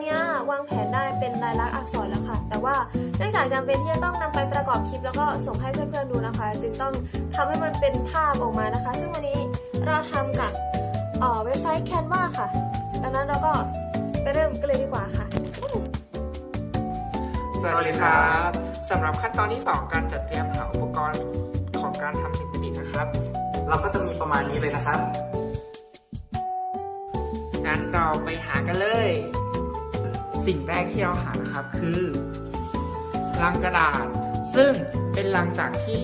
เนี้ยวางแผนได้เป็นลายลักษณ์อักษรแล้วค่ะ แต่ว่าเนื่องจากจำเป็นที่จะต้องนำไปประกอบคลิปแล้วก็ส่งให้เพื่อนๆดูนะคะ จึงต้องทำให้มันเป็นภาพออกมานะคะ ซึ่งวันนี้เราทำกับเอ่อเว็บไซต์ Canva ค่ะ ดังนั้นเราก็ไปเริ่มกันเลยดีกว่าค่ะ สวัสดีครับสำหรับขั้นตอนที่2การจัดเตรียมหาอุปกรณ์ของการทำสิ่งประดิษฐ์นะครับ เราก็จะมีประมาณนี้เลยนะครับ งั้นเราไปหากันเลย สิ่งแรกที่เราหานะครับคือลังกระดาษ ซึ่งเป็นลังจากที่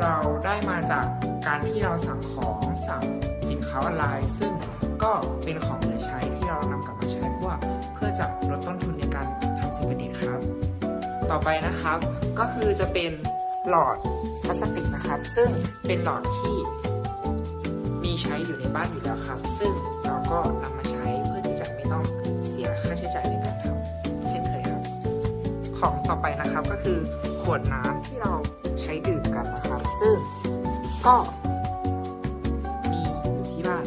เราได้มาจากการที่เราสั่งของสั่งสินค้าออนไลน์ ซึ่งก็เป็นของเหลือใช้ที่เรานำกลับมาใช้เพื่อเพื่อจะลดต้นทุนในการทำสิ่งประดิษฐ์ครับ ต่อไปนะครับก็คือจะเป็นหลอดพลาสติกนะครับ ซึ่งเป็นหลอดที่มีใช้อยู่ในบ้านอยู่แล้วครับ ซึ่ง ของต่อไปนะครับก็คือขวดน้ำที่เราใช้ดื่มกันนะครับ ซึ่งก็มีอยู่ที่บ้าน